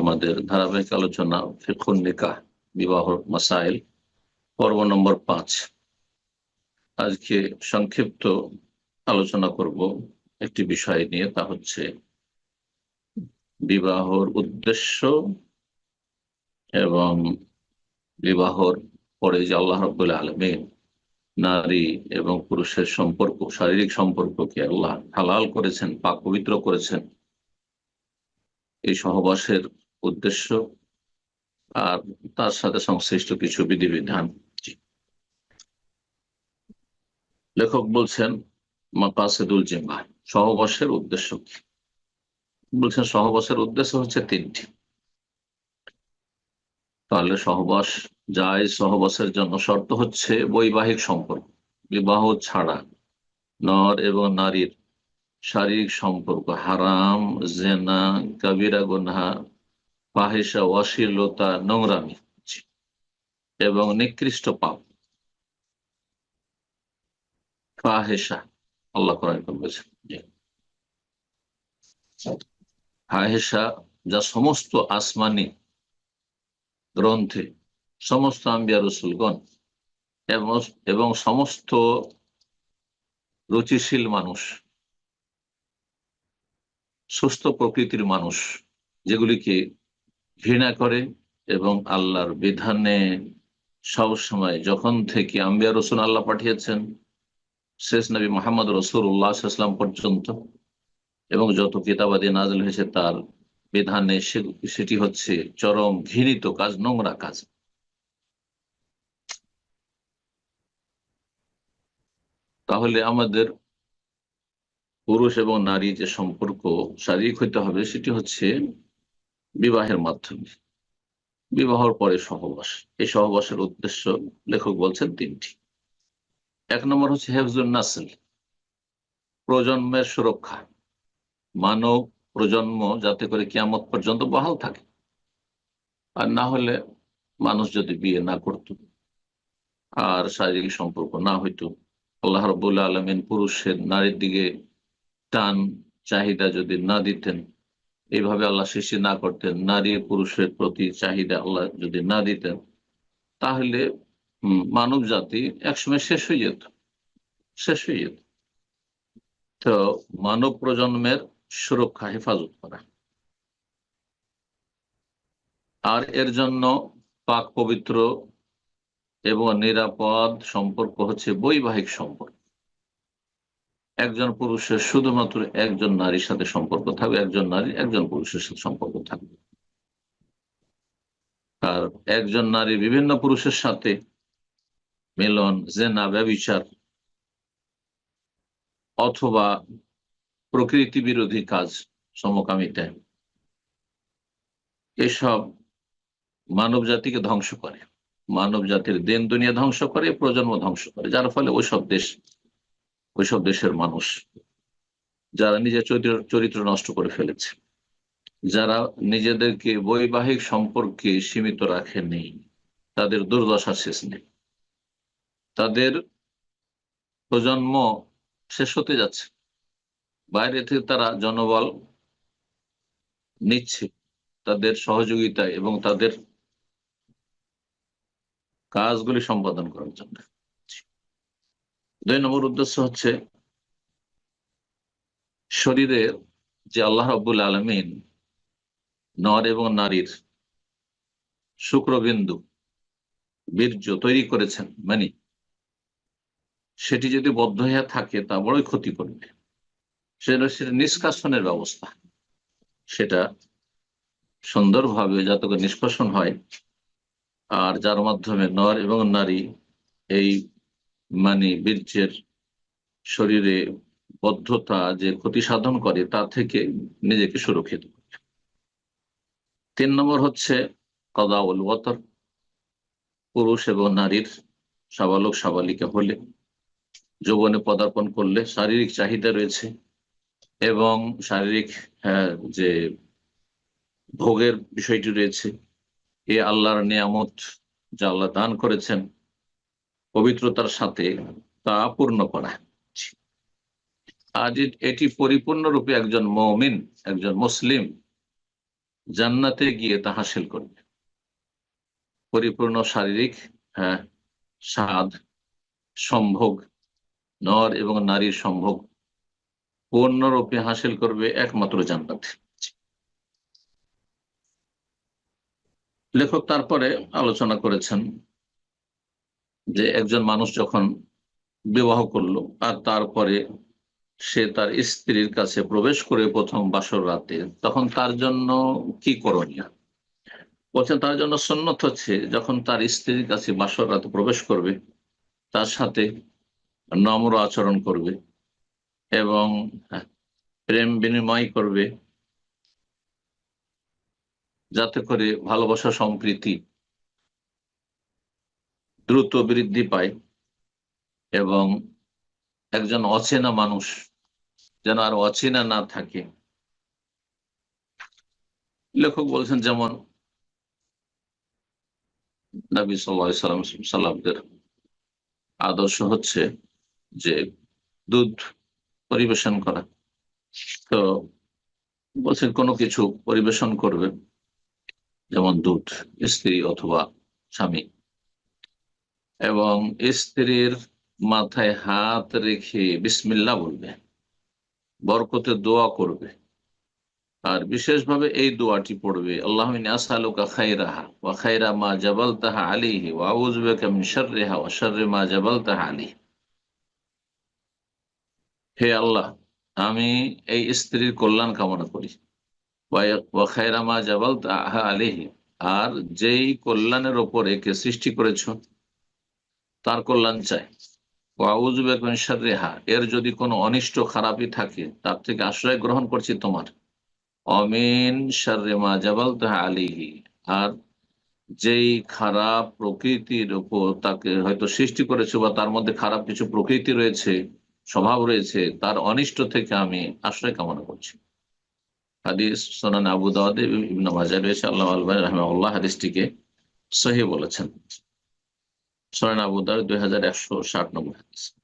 আমাদের ধারাবাহিক আলোচনা ফিকুন নিকাহ, বিবাহ মাসাইল, পর্ব নম্বর পাঁচ। আজকে সংক্ষিপ্ত আলোচনা করব একটি বিষয় নিয়ে, তা হচ্ছে বিবাহর উদ্দেশ্য এবং বিবাহর পরে যে আল্লাহ রবুল্লা আলমিন নারী এবং পুরুষের সম্পর্ক, শারীরিক সম্পর্ককে আল্লাহ হালাল করেছেন, পাক পবিত্র করেছেন। এই সহবাসের উদ্দেশ্য আর তার সাথে সংশ্লিষ্ট কিছু বিধিবিধান। লেখক বলছেন, মাকাসেদুল জিম্মা সহবাসের উদ্দেশ্য কি? বলছেন সহবাসের উদ্দেশ্য হচ্ছে তিনটি। তাহলে সহবাস যায় সহবাসের জন্য শর্ত হচ্ছে বৈবাহিক সম্পর্ক, বিবাহ ছাড়া। নর এবং নারীর শারীরিক সম্পর্ক, হারাম, জেনা, কবিরা, গুনহা পাহেসা অশ্লীলতা নোংরামি এবং নিকৃষ্ট পাপ। ফাহেসা আল্লাহ কোরআন বলেছেন ফাহেসা যা সমস্ত আসমানি গ্রন্থে, সমস্ত আম্বিয়া রসুলগণ এবং সমস্ত রুচিশীল মানুষ, সুস্থ প্রকৃতির মানুষ, যেগুলিকে ঘৃণা করে এবং আল্লাহর বিধানে সবসময় যখন থেকে আম্বিয়া রসুল আল্লাহ পাঠিয়েছেন, শেষ নবী মোহাম্মদ রসুল উল্লাহাম পর্যন্ত, এবং যত কিতাবাদি নাজল হয়েছে তার বিধানে সেটি হচ্ছে চরম ঘৃণিত কাজ, নোংরা কাজ। তাহলে আমাদের পুরুষ এবং নারী যে সম্পর্ক শারীরিক হইতে হবে, সেটি হচ্ছে বিবাহের মাধ্যমে। বিবাহর পরে সহবাস। এই সহবাসের উদ্দেশ্য লেখক বলছেন তিনটি। এক নম্বর হচ্ছে হেফজুল নাসল। প্রজন্মের সুরক্ষা। মানব প্রজন্ম যাতে করে কিয়ামত পর্যন্ত বহাল থাকে। আর না হলে মানুষ যদি বিয়ে না করত আর শারীরিক সম্পর্ক না হইতো, আল্লাহ রবুল্লা আলমিন পুরুষের নারীর দিকে টান চাহিদা যদি না দিতেন এইভাবে আল্লাহ সৃষ্টি না করতেন, নারী পুরুষের প্রতি চাহিদা আল্লাহ যদি না দিতেন, তাহলে মানব জাতি একসময় শেষ হয়ে যেত, শেষ হয়ে যেত। তো মানব প্রজন্মের সুরক্ষা, হেফাজত করা। আর এর জন্য পাক পবিত্র এবং নিরাপদ সম্পর্ক হচ্ছে বৈবাহিক সম্পর্ক। একজন পুরুষের শুধুমাত্র একজন নারীর সাথে সম্পর্ক থাকবে, একজন নারী একজন পুরুষের সাথে সম্পর্ক থাকবে। আর একজন নারী বিভিন্ন পুরুষের সাথে মিলন, জেনা, ব্যবিচার অথবা প্রকৃতি বিরোধী কাজ সমকামিতা, এসব মানব জাতিকে ধ্বংস করে। মানব জাতির দেন দুনিয়া ধ্বংস করে, প্রজন্ম ধ্বংস করে। যার ফলে ওইসব দেশ ওইসব দেশের মানুষ যারা নিজের চরিত্র চরিত্র নষ্ট করে ফেলেছে, যারা নিজেদেরকে বৈবাহিক সম্পর্কে সীমিত রাখেনি তাদের দুর্দশা শেষ নেই। তাদের প্রজন্ম শেষ হতে যাচ্ছে। বাইরে থেকে তারা জনবল নিচ্ছে তাদের সহযোগিতায় এবং তাদের কাজগুলি সম্পাদন করার জন্য। দুই নম্বর উদ্দেশ্য হচ্ছে শরীরের যে আল্লাহ রব্বুল আলমিন নর এবং নারীর শুক্রবিন্দু বীর্য তৈরি করেছেন মানে সেটি যদি বদ্ধ হয়ে থাকে তা বড়ই ক্ষতি করবে। সেটা সেটা নিষ্কাশনের ব্যবস্থা। সেটা সুন্দরভাবে যাতে করে নিষ্কাশন হয়, আর যার মাধ্যমে নর এবং নারী এই মানে বীর্যের শরীরে বদ্ধতা যে ক্ষতি সাধন করে, তা থেকে নিজেকে সুরক্ষিত করে। তিন নম্বর হচ্ছে কদাউল ওয়াতর। পুরুষ এবং নারীর সাবালক সাবালিকা হলে যৌবনে পদার্পণ করলে শারীরিক চাহিদা রয়েছে এবং শারীরিক যে ভোগের বিষয়টি রয়েছে, এ আল্লাহর নিয়ামত যা আল্লাহ দান করেছেন পবিত্রতার সাথে তা পূর্ণ করা। আজ এটি পরিপূর্ণরূপে একজন মমিন, একজন মুসলিম জান্নাতে গিয়ে তা হাসিল করবে। পরিপূর্ণ শারীরিক হ্যাঁ স্বাদ, সম্ভোগ, নর এবং নারীর সম্ভোগ পূর্ণরূপে হাসিল করবে একমাত্র জান্নাতে। লেখক তারপরে আলোচনা করেছেন যে একজন মানুষ যখন বিবাহ করল আর তারপরে সে তার স্ত্রীর কাছে প্রবেশ করে প্রথম বাসর রাতে, তখন তার জন্য কি করণীয়? বলছেন, তার জন্য সন্ন্যত হচ্ছে যখন তার স্ত্রীর কাছে বাসর রাতে প্রবেশ করবে, তার সাথে নম্র আচরণ করবে এবং প্রেম বিনিময় করবে, যাতে করে ভালোবাসা সম্প্রীতি দ্রুত বৃদ্ধি পায় এবং একজন অচেনা মানুষ যেন আর অচেনা না থাকে। লেখক বলছেন, যেমন নবী সাল্লাম সাল্লামদের আদর্শ হচ্ছে যে দুধ পরিবেশন করা। তো বলছেন, কোনো কিছু পরিবেশন করবে, যেমন দুধ, স্ত্রী অথবা স্বামী। এবং স্ত্রীর মাথায় হাত রেখে বিসমিল্লা বলবে। বরকতে দোয়া করবে। আর বিশেষভাবে এই দোয়াটি পড়বে, আল্লাহ মা হে আল্লাহ, আমি এই স্ত্রীর কল্যাণ কামনা করি। ওয়া মা জাবাল তাহা আলিহি আর যেই কল্যাণের ওপর একে সৃষ্টি করেছ তার কল্যাণ চাই। রেহা এর যদি কোনো অনিষ্ট খারাপই থাকে, তার থেকে আশ্রয় গ্রহণ করছি তোমার। অমিন মা জাবাল তাহা আলিহি আর যেই খারাপ প্রকৃতির উপর তাকে হয়তো সৃষ্টি করেছে বা তার মধ্যে খারাপ কিছু প্রকৃতি রয়েছে, স্বভাব রয়েছে, তার অনিষ্ট থেকে আমি আশ্রয় কামনা করছি। হাদিস সোনান আবু দাওয়াদ ইবনে মাজাহ রয়েছে, আল্লাহ আলবাহ রহমাল্লাহ হাদিসটিকে সহি বলেছেন। সোনান আবু দাওয়াদ দুই হাজার হাদিস।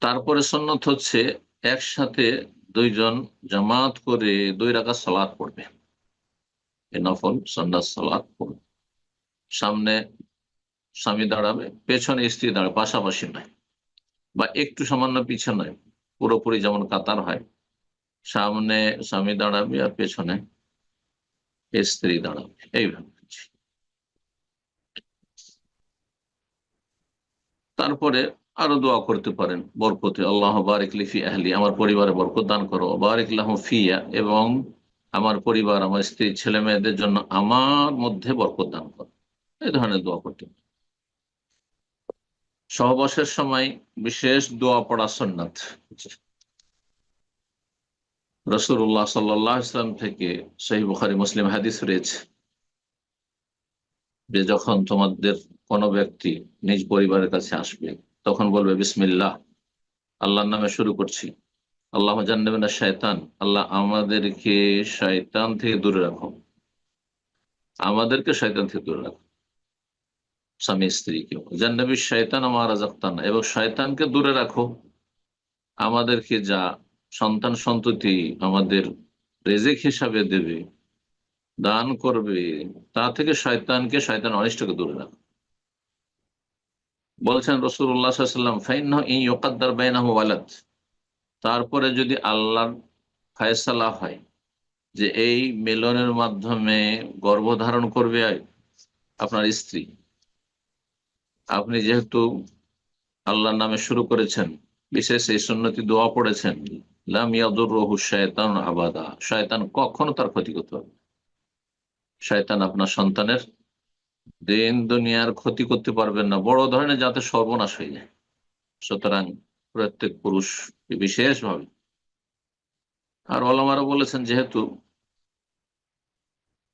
তারপরে সন্ন্যত হচ্ছে একসাথে দুইজন জামাত করে দুই রাখা সালাদ পড়বে। নফল সন্ন্যাস সালাদ পড়বে। সামনে স্বামী দাঁড়াবে, পেছনে স্ত্রী দাঁড়াবে, পাশাপাশি নয় বা একটু সামান্য পিছনে নয়, পুরোপুরি যেমন কাতার হয়। সামনে স্বামী দাঁড়াবে আর পেছনে স্ত্রী দাঁড়াবে। এইভাবে। তারপরে আরও দোয়া করতে পারেন, বরকতে। আল্লাহ বারিক লিফি আহলি, আমার পরিবারে বরকত দান করো। বারিক ফিয়া, এবং আমার পরিবার, আমার স্ত্রী, ছেলে মেয়েদের জন্য আমার মধ্যে বরকত দান করো। এই ধরনের দোয়া করতে পারেন। সহবাসের সময় বিশেষ দোয়া পড়া সন্ন্যত। রসুল্লাহ সাল্লাহ ইসলাম থেকে সেই বুখারি মুসলিম হাদিস রয়েছে। যে যখন তোমাদের কোনো ব্যক্তি নিজ পরিবারের কাছে আসবে, তখন বলবে, বিসমিল্লাহ, আল্লাহর নামে শুরু করছি। আল্লাহ জান্নাবিনা শয়তান আল্লাহ আমাদেরকে শয়তান থেকে দূরে রাখো। আমাদেরকে শয়তান থেকে দূরে রাখো। স্বামী স্ত্রীকেও জান্নাবি শয়তান আমার রাজাক্তান। এবং শয়তানকে দূরে রাখো। আমাদেরকে যা সন্তান সন্ততি আমাদের রেজেক হিসাবে দেবে দান করবে, তা থেকে শয়তানকে শয়তান অনিষ্টকে দূরে রাখো। বলছেন ইকাদ্দার বাইনাহ ওয়ালাদ। তারপরে যদি আল্লাহর ফায়সালা হয় যে এই মেলনের মাধ্যমে গর্ভধারণ করবে আপনার স্ত্রী, আপনি যেহেতু আল্লাহর নামে শুরু করেছেন, বিশেষ এই সুন্নতি দোয়া পড়েছেন, লাম ইয়াদুর রহু শয়তান আবাদা, শয়তান কখনো তার ক্ষতি করতে পারবে শয়তান আপনার সন্তানের দিন দুনিয়ার ক্ষতি করতে পারবেন না। বড় ধরনের যাতে সর্বনাশ হয়ে যায়। সুতরাং প্রত্যেক পুরুষ বিশেষভাবে। আর অলমারা বলেছেন, যেহেতু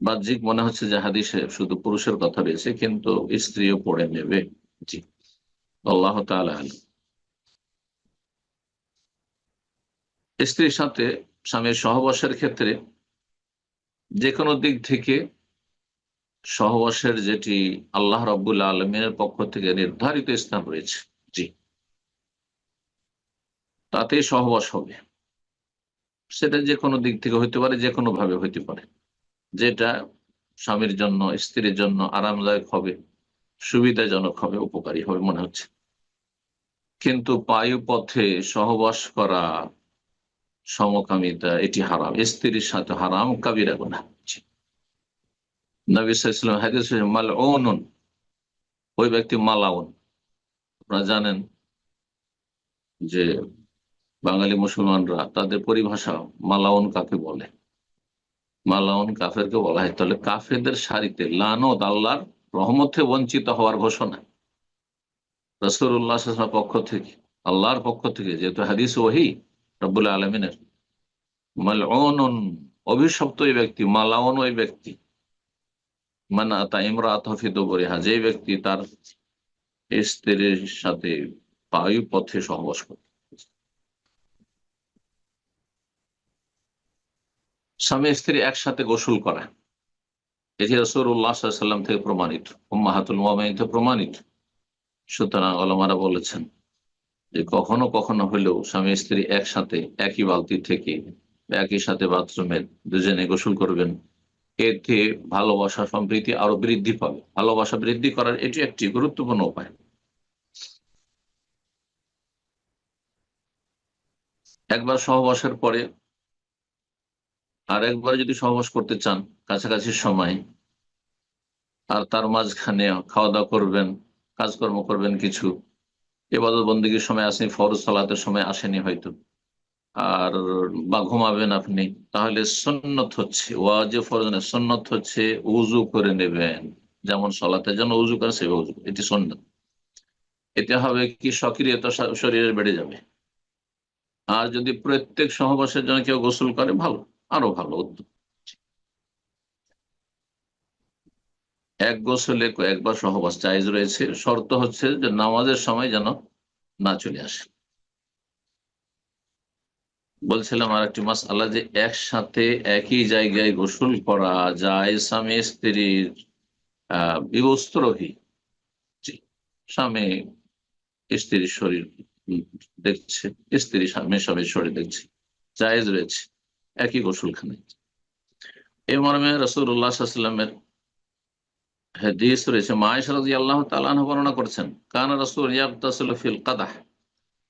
বাহ্যিক মনে হচ্ছে যে হাদিসে শুধু পুরুষের কথা রয়েছে, কিন্তু স্ত্রীও পড়ে নেবে। জি। আল্লাহ স্ত্রীর সাথে স্বামীর সহবাসের ক্ষেত্রে যে কোনো দিক থেকে সহবাসের যেটি আল্লাহ রব্বুল্লা আলমিনের পক্ষ থেকে নির্ধারিত স্থান রয়েছে। জি। তাতে সহবাস হবে। সেটা যে কোনো দিক থেকে হইতে পারে, যে কোনো ভাবে হইতে পারে। যেটা স্বামীর জন্য, স্ত্রীর জন্য আরামদায়ক হবে, সুবিধাজনক হবে, উপকারী হবে মনে হচ্ছে। কিন্তু পায়ু পথে সহবাস করা সমকামিতা, এটি হারাম। স্ত্রীর সাথে হারাম, কাবিরা গোনা নবী হাদিস মাল ওই ব্যক্তি মালাউন। আপনারা জানেন যে বাঙালি মুসলমানরা তাদের পরিভাষা মালাউন কাকে বলে? মালাউন কাফেরকে বলা হয়। তাহলে কাফেরদের সারিতে লানত আল্লাহর রহমতে বঞ্চিত হওয়ার ঘোষণা। রসুল্লাহ পক্ষ থেকে, আল্লাহর পক্ষ থেকে যেহেতু হাদিস ওহি রব্বুল আলমিনের মালউন অভিশপ্ত ওই ব্যক্তি, মালাউন ওই ব্যক্তি। মানা তা ইমরাত হফিদ বরিহা যে ব্যক্তি তার স্ত্রীর সাথে বায়ু পথে সহবাস করে। স্বামী, স্ত্রী একসাথে গোসল করা। এটি রসুল্লাহাম থেকে প্রমাণিত মাহাতুল মোহামিন থেকে প্রমাণিত। সুতরাং আলমারা বলেছেন যে কখনো কখনো হলেও স্বামী, স্ত্রী একসাথে একই বালতি থেকে একই সাথে বাথরুমের দুজনে গোসল করবেন। এতে ভালোবাসা সম্প্রীতি আরও বৃদ্ধি পাবে। ভালোবাসা বৃদ্ধি করার এটি একটি গুরুত্বপূর্ণ উপায়। একবার সহবাসের পরে আর একবার যদি সহবাস করতে চান, কাছাকাছি সময়, আর তার মাঝখানে খাওয়া দাওয়া করবেন, কাজকর্ম করবেন কিছু এবাদত বন্দীগীর সময় আসেনি, ফরজ সালাতের সময় আসেনি হয়তো। আর বা ঘুমাবেন আপনি, তাহলে সন্ন্যত হচ্ছে ওয়াজে ফরজ সন্ন্যত হচ্ছে উজু করে নেবেন। যেমন সলাতে যেন উজু করে সে উজু এটি সন্ন্যত এতে হবে কি, সক্রিয়তা শরীরে বেড়ে যাবে। আর যদি প্রত্যেক সহবাসের জন্য কেউ গোসল করে, ভালো, আরও ভালো, উদ্যোগ। এক গোসলে একবার সহবাস চাইজ রয়েছে। শর্ত হচ্ছে যে নামাজের সময় যেন না চলে আসে। বলছিলাম আর একটি মাস আল্লাহ যে একসাথে একই জায়গায় গোসল করা যায় স্বামী স্ত্রীর বিবস্ত্রহী স্বামী স্ত্রীর শরীর দেখছে, স্ত্রী স্বামী স্বামীর শরীর দেখছে, জায়েজ রয়েছে, একই গোসলখানে এই মর্মে রসুল্লাহামের রয়েছে, মায়েশ রাজি আল্লাহ বর্ণনা করছেন, কান রসুল ইয়াবতাসুল ফিল কাদাহ।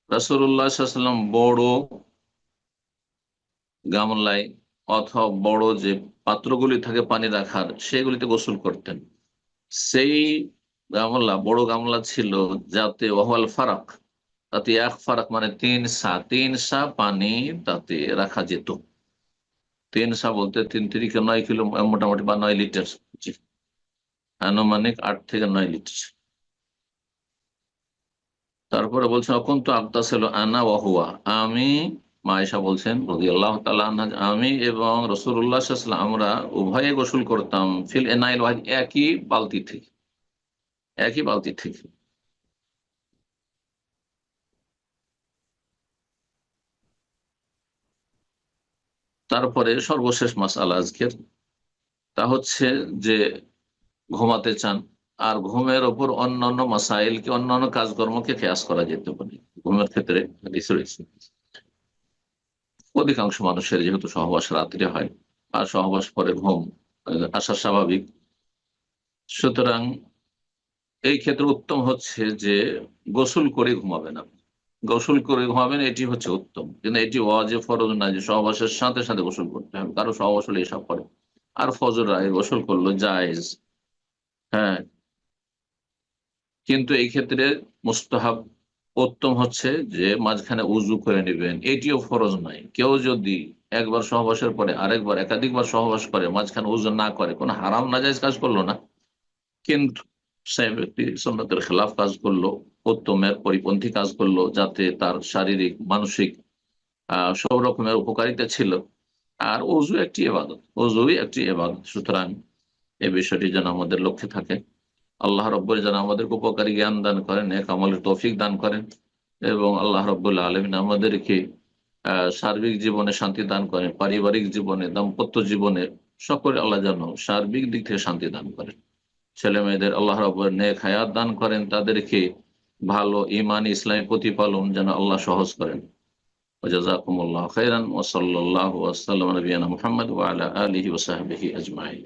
রসুল্লাহাম বড় গামলায় অথবা বড় যে পাত্রগুলি থাকে পানি রাখার, সেগুলিতে গোসল করতেন। সেই গামলা, বড় গামলা ছিল যাতে ওয়াল ফারাক, তাতে এক ফারাক মানে তিন সা তিন সা পানি তাতে রাখা যেত। তিন সা বলতে তিন তিরিকে নয় কিলো, মোটামুটি বা নয় লিটার আনুমানিক আট থেকে নয় লিটার। তারপরে বলছেন অকুন্ত আবদা ছিল আনা ওয়াহুয়া আমি মায়েশা বলছেন আল্লাহ আমি এবং রসুল্লাহ আমরা উভয়ে গোসল করতাম ফিল এনাইল ওয়াহিদ একই বালতি থেকে, একই বালতি থেকে। তারপরে সর্বশেষ মাস আল আজকের, তা হচ্ছে যে ঘুমাতে চান, আর ঘুমের ওপর অন্যান্য মাসাইলকে, অন্যান্য কাজকর্মকে খেয়াস করা যেতে পারে। ঘুমের ক্ষেত্রে রয়েছে। অধিকাংশ মানুষের যেহেতু সহবাস রাত্রে হয়, আর সহবাস পরে ঘুম আসা স্বাভাবিক। সুতরাং এই ক্ষেত্রে উত্তম হচ্ছে যে গোসল করে ঘুমাবেন আপনি। গোসল করে ঘুমাবেন, এটি হচ্ছে উত্তম। কিন্তু এটি ওয়াজে ফরজ না যে সহবাসের সাথে সাথে গোসল করতে হবে। কারও সহবাস হলে এসব করে। আর ফজর রায় গোসল করল জায়েজ। হ্যাঁ। কিন্তু এই ক্ষেত্রে মুস্তাহাব উত্তম হচ্ছে যে মাঝখানে উজু করে নেবেন, এটিও ফরজ নয়। কেউ যদি একবার সহবাসের পরে আরেকবার একাধিকবার সহবাস করে, মাঝখানে উজু না করে, কোনো হারাম নাজাইজ কাজ করল না, কিন্তু সে ব্যক্তি সন্ন্যতের খেলাফ কাজ করল, উত্তমের পরিপন্থী কাজ করল, যাতে তার শারীরিক, মানসিক সব রকমের উপকারিতা ছিল। আর অজু একটি এবাদত অজুই একটি এবাদত সুতরাং এই বিষয়টি যেন আমাদের লক্ষ্যে থাকে। আল্লাহ রব্বুল যেন আমাদেরকে উপকারী জ্ঞান দান করেন এক আমলের তৌফিক দান করেন এবং আল্লাহ রব্বুল্লা আলমিন আমাদেরকে সার্বিক জীবনে শান্তি দান করেন, পারিবারিক জীবনে, দাম্পত্য জীবনে, সকলে আল্লাহ যেন সার্বিক দিক থেকে শান্তি দান করেন। ছেলে মেয়েদের আল্লাহ রব্বর নেক হায়াত দান করেন, তাদেরকে ভালো ইমান ইসলামী প্রতিপালন যেন আল্লাহ সহজ করেন। ওজাজাকুমুল্লাহ খাইরান ওসল্লাহ আসসালাম নবীনা মুহাম্মদ ওয়ালা আলহি ওসাহাবিহি আজমাই